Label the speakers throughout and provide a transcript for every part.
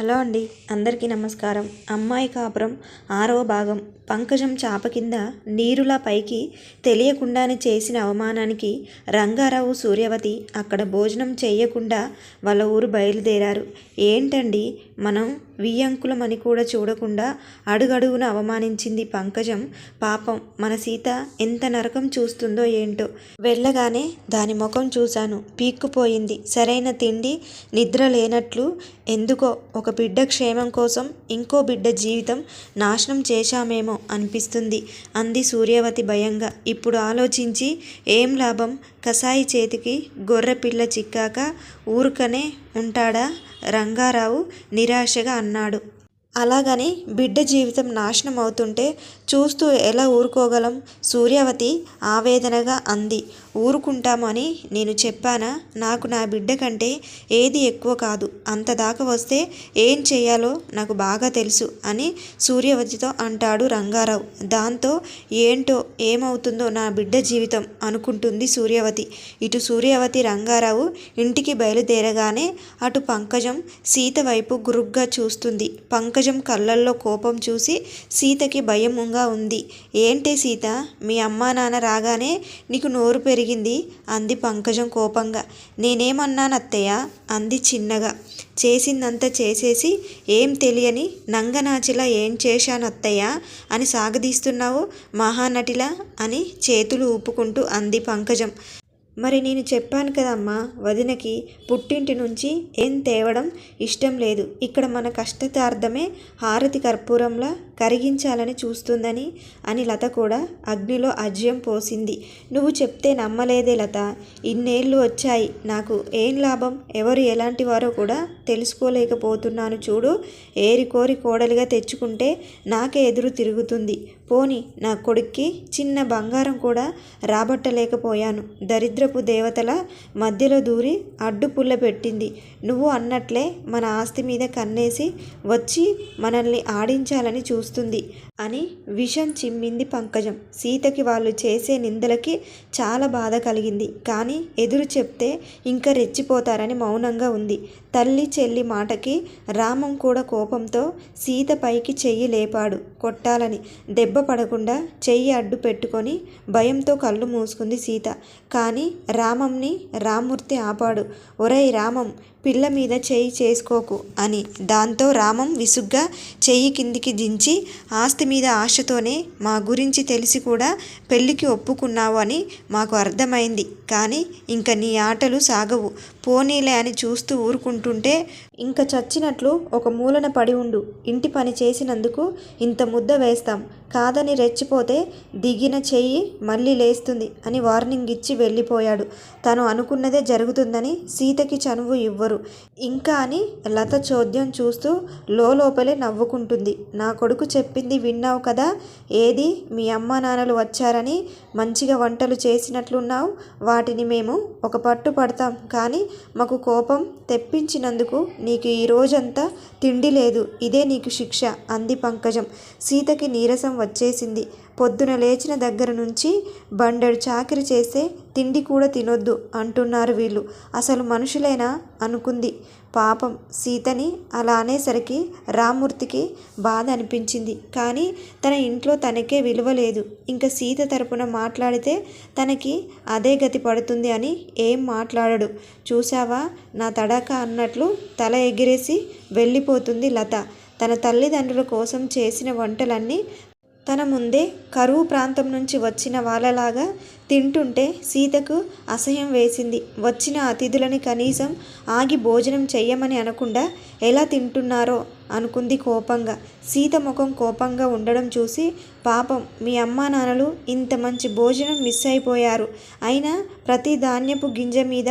Speaker 1: Hello అండి అందరికీ నమస్కారం. అమ్మాయి కాపురం ఆరవ భాగం. పంకజం చాప కింద నీరులా పైకి తెలియకుండానే చేసిన అవమానానికి రంగారావు సూర్యవతి అక్కడ భోజనం చేయకుండా వాళ్ళ ఊరు బయలుదేరారు. ఏంటండి మనం వియ్యంకులమని కూడా చూడకుండా అడుగడుగున అవమానించింది పంకజం. పాపం మన సీత ఎంత నరకం చూస్తుందో ఏంటో. వెళ్ళగానే దాని ముఖం చూశాను. పీక్కుపోయింది. సరైన తిండి నిద్ర లేనట్లు ఎందుకో ఒక బిడ్డ క్షేమం కోసం ఇంకో బిడ్డ జీవితం నాశనం చేశామేమో అనిపిస్తుంది. అంది సూర్యవతి భయంగా. ఇప్పుడు ఆలోచించి ఏం లాభం? కసాయి చేతికి గొర్రె పిల్ల చిక్కాక ఊరుకనే ఉంటాడా? రంగారావు నిరాశగా అన్నాడు. అలాగని బిడ్డ జీవితం నాశనం అవుతుంటే చూస్తూ ఎలా ఊరుకోగలం? సూర్యవతి ఆవేదనగా అంది. ఊరుకుంటామని నేను చెప్పానా? నాకు నా బిడ్డ కంటే ఏది ఎక్కువ కాదు. అంత దాకా వస్తే ఏం చేయాలో నాకు బాగా తెలుసు అని సూర్యవతితో అంటాడు రంగారావు. దాంతో ఏంటో ఏమవుతుందో నా బిడ్డ జీవితం అనుకుంటుంది సూర్యవతి. ఇటు సూర్యవతి రంగారావు ఇంటికి బయలుదేరగానే అటు పంకజం సీత వైపు గురుగ్గా చూస్తుంది. పంకజం కళ్ళల్లో కోపం చూసి సీతకి భయముగా ఉంది. ఏంటే సీత? మీ అమ్మా నాన్న రాగానే నీకు నోరు పెరిగింది? అంది పంకజం కోపంగా. నేనేమన్నానత్తయ్య అంది చిన్నగా. చేసిందంతా చేసేసి ఏం తెలియని నంగనాచిలా ఏం చేశానత్తయ్య అని సాగదీస్తున్నావు మహానటిలా? అని చేతులు ఊపుకుంటూ అంది పంకజం. మరి నేను చెప్పాను కదమ్మా వదినకి పుట్టింటి నుంచి ఏం తేవడం ఇష్టం లేదు. ఇక్కడ మన కష్టతార్థమే హారతి కర్పూరంలా కరిగించాలని చూస్తుందని అని లత కూడా అగ్నిలో అజ్యం పోసింది. నువ్వు చెప్తే నమ్మలేదే లత. ఇన్నేళ్ళు వచ్చాయి. నాకు ఏం లాభం? ఎవరు ఎలాంటి వారో కూడా తెలుసుకోలేకపోతున్నాను చూడు. ఏరి కోరి కోడలిగా తెచ్చుకుంటే నాకే ఎదురు తిరుగుతుంది. పోని నా కొడుక్కి చిన్న బంగారం కూడా రాబట్టలేకపోయాను. దరిద్రపు దేవతల మధ్యలో దూరి అడ్డు పుల్ల పెట్టింది. నువ్వు అన్నట్లే మన ఆస్తి మీద కన్నేసి వచ్చి మనల్ని ఆడించాలని చూస్తుంది అని విషం చిమ్మింది పంకజం. సీతకి వాళ్ళు చేసే నిందలకి చాలా బాధ కలిగింది. కానీ ఎదురు చెప్తే ఇంకా రెచ్చిపోతారని మౌనంగా ఉంది. తల్లి చెల్లి మాటకి రామం కూడా కోపంతో సీత పైకి చెయ్యి లేపాడు. కొట్టాలని దెబ్బ పడకుండా చెయ్యి అడ్డు పెట్టుకొని భయంతో కళ్ళు మూసుకుంది సీత. కానీ రామంని రామూర్తి ఆపాడు. ఒరేయ్ రామం పిల్ల మీద చెయ్యి చేసుకోకు అని. దాంతో రామం విసుగ్గా చెయ్యి కిందికి దించి ఆస్తి మీద ఆశతోనే మా గురించి తెలిసి కూడా పెళ్ళికి ఒప్పుకున్నావు అని మాకు అర్థమైంది. కానీ ఇంక నీ ఆటలు సాగవు. పోనీలే అని చూస్తూ ఊరుకుంటుంటే ఇంక చచ్చినట్లు ఒక మూలన పడి ఉండు. ఇంటి పని చేసినందుకు ఇంత ముద్ద వేస్తాం. కాదని రెచ్చిపోతే దిగిన చెయ్యి మళ్ళీ లేస్తుంది అని వార్నింగ్ ఇచ్చి వెళ్ళిపోయాడు. తను అనుకున్నదే జరుగుతుందని సీతకి చనువు ఇవ్వరు. ఇంకా అని లత చోద్యం చూస్తూ లోపలే నవ్వుకుంటుంది. నా కొడుకు చెప్పింది విన్నావు కదా? ఏది? మీ అమ్మ నాన్నలు వచ్చారని మంచిగా వంటలు చేసినట్లున్నావు? వాటిని మేము ఒక పట్టు పడతాం. కానీ మాకు కోపం తెప్పించినందుకు నీకు ఈ రోజంతా తిండి లేదు. ఇదే నీకు శిక్ష అంది పంకజం. సీతకి నీరసం వచ్చేసింది. పొద్దున లేచిన దగ్గర నుంచి బండెడు చాకిరి చేసే తిండి కూడా తినొద్దు అంటున్నారు వీళ్ళు. అసలు మనుషులేనా? అనుకుంది. పాపం సీతని అలా అనేసరికి రామూర్తికి బాధ అనిపించింది. కానీ తన ఇంట్లో తనకే విలువ లేదు ఇంకా సీత తరపున మాట్లాడితే తనకి అదే గతి పడుతుంది అని ఏం మాట్లాడడు. చూసావా నా తడాక అన్నట్లు తల ఎగిరేసి వెళ్ళిపోతుంది లత. తన తల్లిదండ్రుల కోసం చేసిన వంటలన్నీ తన ముందే కరువు ప్రాంతం నుంచి వచ్చిన వాళ్ళలాగా తింటుంటే సీతకు అసహ్యం వేసింది. వచ్చిన అతిథులని కనీసం ఆగి భోజనం చెయ్యమని అనకుండా ఎలా తింటున్నారో అనుకుంది కోపంగా. సీత ముఖం కోపంగా ఉండడం చూసి పాపం మీ అమ్మా నాన్నలు ఇంత మంచి భోజనం మిస్ అయిపోయారు. అయినా ప్రతి ధాన్యపు గింజ మీద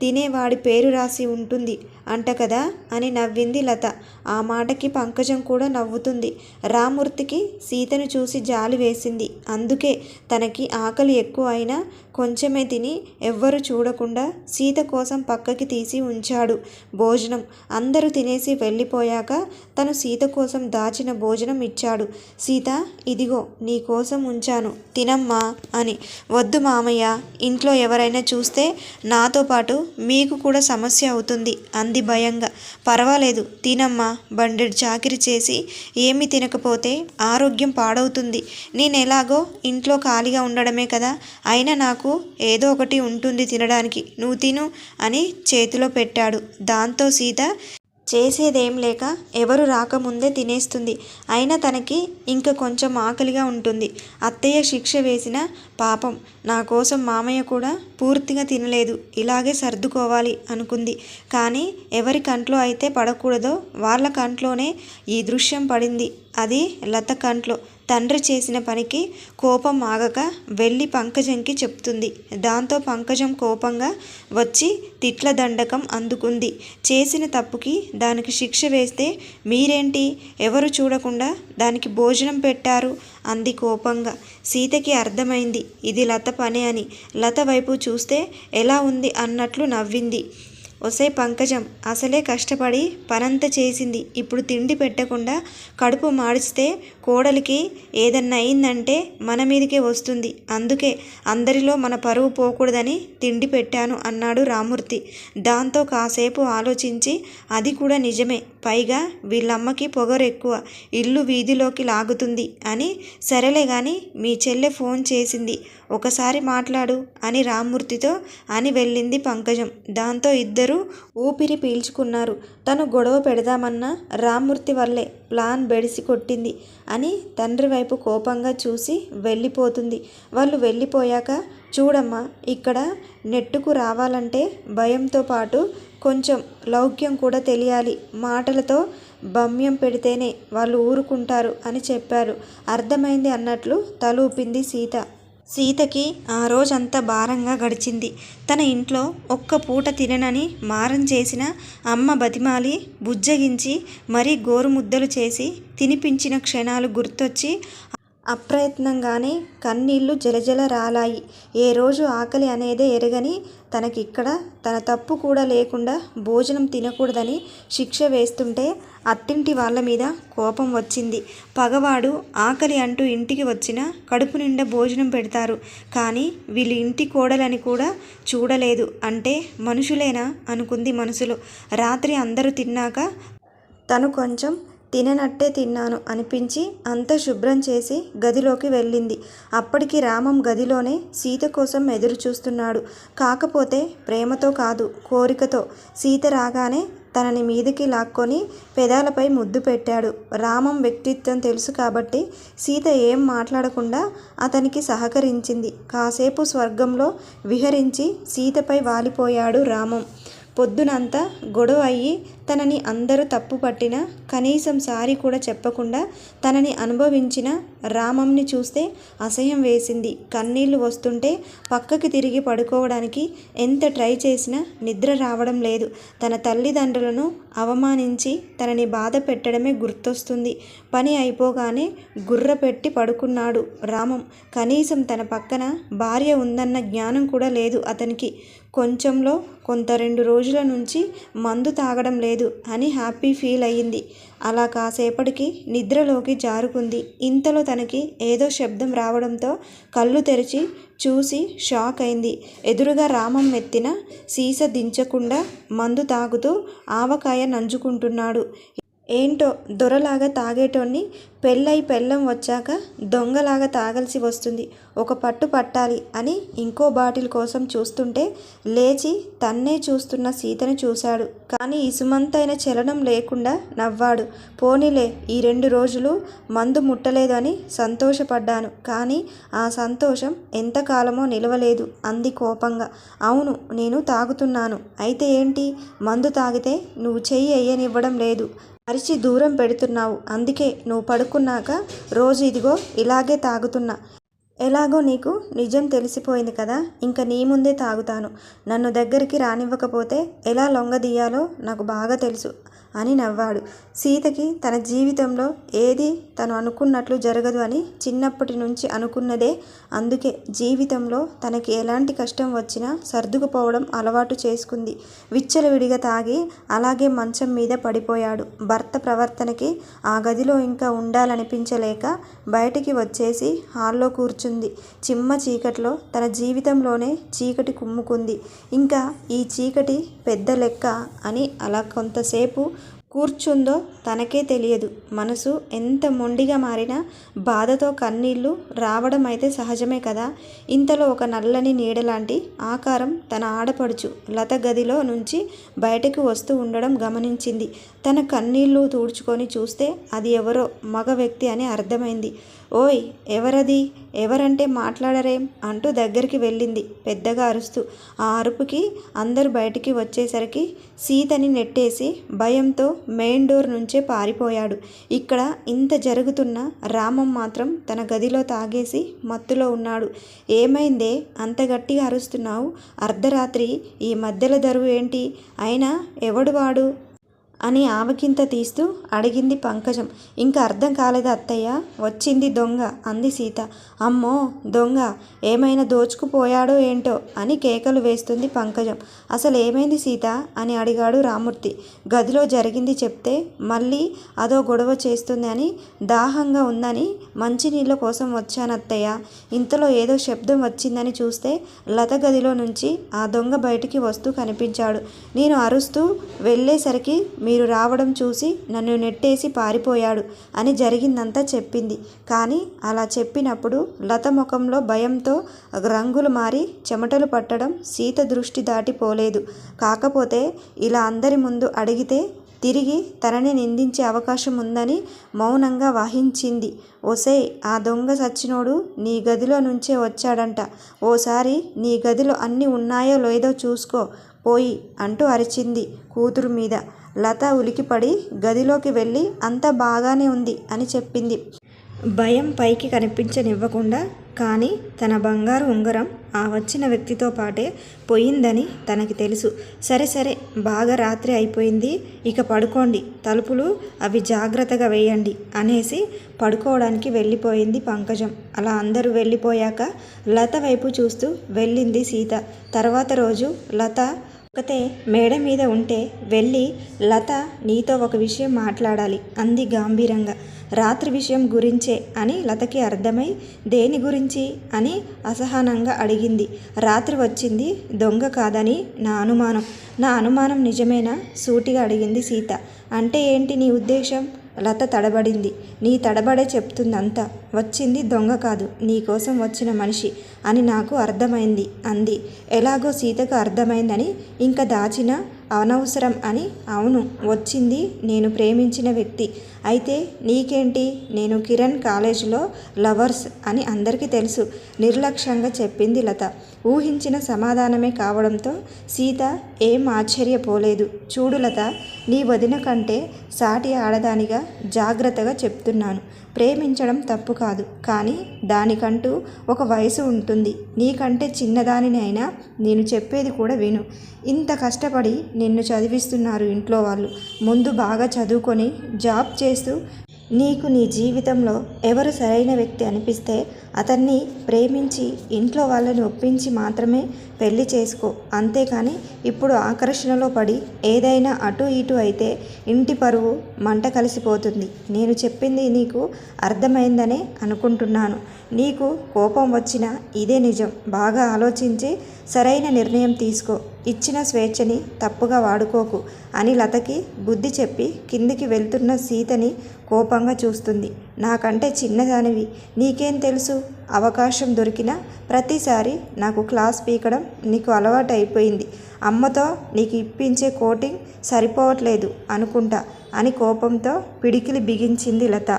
Speaker 1: తినేవాడి పేరు రాసి ఉంటుంది. అంట కదా? అని నవ్వింది లత. ఆ మాటకి పంకజం కూడా నవ్వుతుంది. రామూర్తికి సీతను చూసి జాలి వేసింది. అందుకే తనకి ఆకలి ఎక్కువ అయినా కొంచెమే తిని ఎవ్వరు చూడకుండా సీత కోసం పక్కకి తీసి ఉంచాడు. భోజనం అందరూ తినేసి వెళ్ళిపోయాక తను సీత కోసం దాచిన భోజనం ఇచ్చాడు. సీత ఇదిగో నీ కోసం ఉంచాను. తినమ్మా అని. వద్దు మామయ్య ఇంట్లో ఎవరైనా చూస్తే నాతో పాటు మీకు కూడా సమస్య అవుతుంది అంది భయంగా. పర్వాలేదు తినమ్మా బండెడు చాకిరి చేసి ఏమి తినకపోతే ఆరోగ్యం పాడవుతుంది. నేను ఎలాగో ఇంట్లో ఖాళీగా ఉండడమే కదా అయినా నాకు ఏదో ఒకటి ఉంటుంది తినడానికి. నువ్వు తిను అని చేతిలో పెట్టాడు. దాంతో సీత చేసేదేం లేక ఎవరు రాకముందే తినేస్తుంది. అయినా తనకి ఇంక కొంచెం ఆకలిగా ఉంటుంది. అత్తయ్య శిక్ష వేసిన పాపం. నా కోసం మామయ్య కూడా పూర్తిగా తినలేదు. ఇలాగే సర్దుకోవాలి అనుకుంది. కానీ ఎవరి కంట్లో అయితే పడకూడదో వాళ్ళ కంట్లోనే ఈ దృశ్యం పడింది. అది లత కంట్లో. తండ్రి చేసిన పనికి కోపం ఆగక వెళ్ళి పంకజంకి చెప్తుంది. దాంతో పంకజం కోపంగా వచ్చి తిట్ల దండకం అందుకుంది. చేసిన తప్పుకి దానికి శిక్ష వేస్తే మీరేంటి? ఎవరు చూడకుండా దానికి భోజనం పెట్టారు? అంది కోపంగా. సీతకి అర్థమైంది. ఇది లత పని అని. లత వైపు చూస్తే ఎలా ఉంది అన్నట్లు నవ్వింది. ఒసే పంకజం. అసలే కష్టపడి పనంత చేసింది. ఇప్పుడు తిండి పెట్టకుండా కడుపు మాడిస్తే కోడలికి ఏదన్నా అయిందంటే మన మీదకే వస్తుంది. అందుకే అందరిలో మన పరువు పోకూడదని తిండి పెట్టాను అన్నాడు రామూర్తి. దాంతో కాసేపు ఆలోచించి అది కూడా నిజమే. పైగా వీళ్ళమ్మకి పొగరు ఎక్కువ. ఇల్లు వీధిలోకి లాగుతుంది అని సరేలే కానీ మీ చెల్లె ఫోన్ చేసింది. ఒకసారి మాట్లాడు అని రామ్మూర్తితో అని వెళ్ళింది పంకజం. దాంతో ఇద్దరు ఊపిరి పీల్చుకున్నారు. తను గొడవ పెడదామన్న రామ్మూర్తి వల్లే ప్లాన్ బెడిసి కొట్టింది అని తండ్రి వైపు కోపంగా చూసి వెళ్ళిపోతుంది. వాళ్ళు వెళ్ళిపోయాక చూడమ్మా ఇక్కడ నెట్టుకు రావాలంటే భయంతో పాటు కొంచెం లౌక్యం కూడా తెలియాలి. మాటలతో భమ్యం పెడితేనే వాళ్ళు ఊరుకుంటారు అని చెప్పారు. అర్థమైంది అన్నట్లు తలూపింది సీత. సీతకి ఆ రోజంతా భారంగా గడిచింది. తన ఇంట్లో ఒక్క పూట తిననని మారం చేసిన అమ్మ బతిమాలి బుజ్జగించి మరీ గోరుముద్దలు చేసి తినిపించిన క్షణాలు గుర్తొచ్చి అప్రయత్నంగానే కన్నీళ్ళు జలజల రాలాయి. ఏ రోజు ఆకలి అనేదే ఎరగని తనకిక్కడ తన తప్పు కూడా లేకుండా భోజనం తినకూడదని శిక్ష వేస్తుంటే అత్తింటి వాళ్ళ మీద కోపం వచ్చింది. పగవాడు ఆకలి అంటూ ఇంటికి వచ్చిన కడుపు నిండా భోజనం పెడతారు. కానీ వీళ్ళు ఇంటి కోడలని కూడా చూడలేదు. అంటే మనుషులేనా అనుకుంది మనసులో. రాత్రి అందరూ తిన్నాక తను కొంచెం తిననట్టే తిన్నాను అనిపించి అంతా శుభ్రం చేసి గదిలోకి వెళ్ళింది. అప్పటికి రామం గదిలోనే సీత కోసం ఎదురు చూస్తున్నాడు కాకపోతే ప్రేమతో కాదు కోరికతో. సీత రాగానే తనని మీదికి లాక్కొని పెదాలపై ముద్దు పెట్టాడు. రామం వ్యక్తిత్వం తెలుసు కాబట్టి సీత ఏం మాట్లాడకుండా అతనికి సహకరించింది. కాసేపు స్వర్గంలో విహరించి సీతపై వాలిపోయాడు రామం. పొద్దునంతా గొడవ అయ్యి తనని అందరూ తప్పు పట్టినా కనీసం సారీ కూడా చెప్పకుండా తనని అనుభవించిన రామంని చూస్తే అసహ్యం వేసింది. కన్నీళ్ళు వస్తుంటే పక్కకి తిరిగి పడుకోవడానికి ఎంత ట్రై చేసినా నిద్ర రావడం లేదు. తన తల్లిదండ్రులను అవమానించి తనని బాధ పెట్టడమే గుర్తొస్తుంది. పని అయిపోగానే గుర్ర పెట్టి పడుకున్నాడు రామం. కనీసం తన పక్కన భార్య ఉందన్న జ్ఞానం కూడా లేదు అతనికి. కొంచెంలో కొంత రెండు రోజుల నుంచి మందు తాగడం లేదు అని హ్యాపీ ఫీల్ అయ్యింది. అలా కాసేపటికి నిద్రలోకి జారుకుంది. ఇంతలో తనకి ఏదో శబ్దం రావడంతో కళ్ళు తెరిచి చూసి షాక్ అయింది. ఎదురుగా రామం ఎత్తిన సీస దించకుండా మందు తాగుతూ ఆవకాయ నంజుకుంటున్నాడు. ఏంటో దొరలాగా తాగేటోన్ని పెళ్ళై పెళ్ళం వచ్చాక దొంగలాగా తాగాల్సి వస్తుంది. ఒక పట్టు పట్టాలి అని ఇంకో బాటిల్ కోసం చూస్తుంటే లేచి తన్నే చూస్తున్న సీతను చూశాడు. కానీ ఇసుమంతైన చలనం లేకుండా నవ్వాడు. పోనీలే ఈ రెండు రోజులు మందు ముట్టలేదు అని సంతోషపడ్డాను. కానీ ఆ సంతోషం ఎంతకాలమో నిలవలేదు అంది కోపంగా. అవును నేను తాగుతున్నాను. అయితే ఏంటి? మందు తాగితే నువ్వు చెయ్యి అయ్యనివ్వడం లేదు. అరిచి దూరం పెడుతున్నావు. అందుకే నువ్వు పడుకున్నాక రోజు ఇదిగో ఇలాగే తాగుతున్నా. ఎలాగో నీకు నిజం తెలిసిపోయింది కదా ఇంకా నీ ముందే తాగుతాను. నన్ను దగ్గరికి రానివ్వకపోతే ఎలా లొంగదీయాలో నాకు బాగా తెలుసు. అని నవ్వాడు. సీతకి తన జీవితంలో ఏది తను అనుకున్నట్లు జరగదు అని చిన్నప్పటి నుంచి అనుకున్నదే. అందుకే జీవితంలో తనకి ఎలాంటి కష్టం వచ్చినా సర్దుకుపోవడం అలవాటు చేసుకుంది. విచ్చలవిడిగా తాగి అలాగే మంచం మీద పడిపోయాడు. భర్త ప్రవర్తనకి ఆ గదిలో ఇంకా ఉండాలనిపించలేక బయటికి వచ్చేసి హాల్లో కూర్చుంది. చిమ్మ చీకట్లో తన జీవితంలోనే చీకటి కుమ్ముకుంది. ఇంకా ఈ చీకటి పెద్ద లెక్క అని అలా కొంతసేపు కూర్చుందో తనకే తెలియదు. మనసు ఎంత మొండిగా మారినా బాధతో కన్నీళ్ళు రావడం అయితే సహజమే కదా? ఇంతలో ఒక నల్లని నీడలాంటి ఆకారం తన ఆడపడుచు లత గదిలో నుంచి బయటకు వస్తూ ఉండడం గమనించింది. తన కన్నీళ్ళు తుడుచుకొని చూస్తే అది ఎవరో మగ వ్యక్తి అని అర్థమైంది. ఓయ్ ఎవరది? ఎవరంటే మాట్లాడరేం? అంటూ దగ్గరికి వెళ్ళింది పెద్దగా అరుస్తూ. ఆ అరుపుకి అందరూ బయటికి వచ్చేసరికి సీతని నెట్టేసి భయంతో మెయిన్ డోర్ నుంచే పారిపోయాడు. ఇక్కడ ఇంత జరుగుతున్న రామం మాత్రం తన గదిలో తాగేసి మత్తులో ఉన్నాడు. ఏమైందే? అంత గట్టిగా అరుస్తున్నావు? అర్ధరాత్రి ఈ మధ్యల దరువు ఏంటి? అయినా ఎవడు వాడు? అని ఆవకింత తీస్తూ అడిగింది పంకజం. ఇంకా అర్థం కాలేదు అత్తయ్య? వచ్చింది దొంగ అంది సీత. అమ్మో దొంగ! ఏమైనా దోచుకుపోయాడో ఏంటో? అని కేకలు వేస్తుంది పంకజం. అసలు ఏమైంది సీత? అని అడిగాడు రామూర్తి. గదిలో జరిగింది చెప్తే మళ్ళీ అదో గొడవ చేస్తుంది అని దాహంగా ఉందని మంచినీళ్ళ కోసం వచ్చాను అత్తయ్య. ఇంతలో ఏదో శబ్దం వచ్చిందని చూస్తే లత గదిలో నుంచి ఆ దొంగ బయటికి వస్తూ కనిపించాడు. నేను అరుస్తూ వెళ్ళేసరికి మీ మీరు రావడం చూసి నన్ను నెట్టేసి పారిపోయాడు అని జరిగిందంతా చెప్పింది. కానీ అలా చెప్పినప్పుడు లత ముఖంలో భయంతో రంగులు మారి చెమటలు పట్టడం సీత దృష్టి దాటిపోలేదు. కాకపోతే ఇలా అందరి ముందు అడిగితే తిరిగి తనని నిందించే అవకాశం ఉందని మౌనంగా వహించింది. ఓసే ఆ దొంగ సచ్చినోడు నీ గదిలో నుంచే వచ్చాడంట. ఓసారి నీ గదిలో అన్నీ ఉన్నాయో లేదో చూసుకో పోయి అంటూ అరిచింది కూతురు మీద. లత ఉలికిపడి గదిలోకి వెళ్ళి అంతా బాగానే ఉంది అని చెప్పింది. భయం పైకి కనిపించనివ్వకుండా కానీ తన బంగారు ఉంగరం ఆ వచ్చిన వ్యక్తితో పాటే పోయిందని తనకి తెలుసు. సరే సరే బాగా రాత్రి అయిపోయింది ఇక పడుకోండి తలుపులు అవి జాగ్రత్తగా వేయండి అనేసి పడుకోవడానికి వెళ్ళిపోయింది పంకజం. అలా అందరూ వెళ్ళిపోయాక లత వైపు చూస్తూ వెళ్ళింది సీత. తర్వాత రోజు లత ఒకతే మేడ మీద ఉంటే వెళ్ళి లత నీతో ఒక విషయం మాట్లాడాలి అంది గాంభీరంగా. రాత్రి విషయం గురించే అని లతకి అర్థమై దేని గురించి అని అసహనంగా అడిగింది. రాత్రి వచ్చింది దొంగ కాదని నా అనుమానం. నా అనుమానం నిజమేనా? సూటిగా అడిగింది సీత. అంటే ఏంటి నీ ఉద్దేశం? లత తడబడింది. నీ తడబడే చెప్తుందంతా. వచ్చింది దొంగ కాదు. నీకోసం వచ్చిన మనిషి అని నాకు అర్థమైంది అంది. ఎలాగో సీతకు అర్థమైందని ఇంకా దాచిన అనవసరం అని. అవును వచ్చింది నేను ప్రేమించిన వ్యక్తి. అయితే నీకేంటి? నేను కిరణ్ కాలేజీలో లవర్స్ అని అందరికీ తెలుసు నిర్లక్ష్యంగా చెప్పింది లత. ఊహించిన సమాధానమే కావడంతో సీత ఏం ఆశ్చర్యపోలేదు. చూడు లత నీ వదిన కంటే సాటి ఆడదానిగా జాగ్రత్తగా చెప్తున్నాను. ప్రేమించడం తప్పు కాదు. కానీ దానికంటూ ఒక వయసు ఉంటుంది. నీకంటే చిన్నదానినైనా నేను చెప్పేది కూడా విను. ఇంత కష్టపడి నిన్ను చదివిస్తున్నారు ఇంట్లో వాళ్ళు. ముందు బాగా చదువుకొని జాబ్ చేస్తూ నీకు నీ జీవితంలో ఎవరు సరైన వ్యక్తి అనిపిస్తే అతన్ని ప్రేమించి ఇంట్లో వాళ్ళని ఒప్పించి మాత్రమే పెళ్ళి చేసుకో. అంతేకాని ఇప్పుడు ఆకర్షణలో పడి ఏదైనా అటు ఇటు అయితే ఇంటి పరువు మంట కలిసిపోతుంది. నేను చెప్పింది నీకు అర్థమైందనే అనుకుంటున్నాను. నీకు కోపం వచ్చినా ఇదే నిజం. బాగా ఆలోచించి సరైన నిర్ణయం తీసుకో. ఇచ్చిన స్వేచ్ఛని తప్పుగా వాడుకోకు అని లతకి బుద్ధి చెప్పి కిందికి వెళ్తున్న సీతని కోపంగా చూస్తుంది. నాకంటే చిన్నదానివి. నీకేం తెలుసు? అవకాశం దొరికినా ప్రతిసారి నాకు క్లాస్ పీకడం నీకు అలవాటు అయిపోయింది అమ్మతో నీకు ఇప్పించే కోటింగ్ సరిపోవట్లేదు అనుకుంటా అని కోపంతో పిడికిలి బిగించింది లత.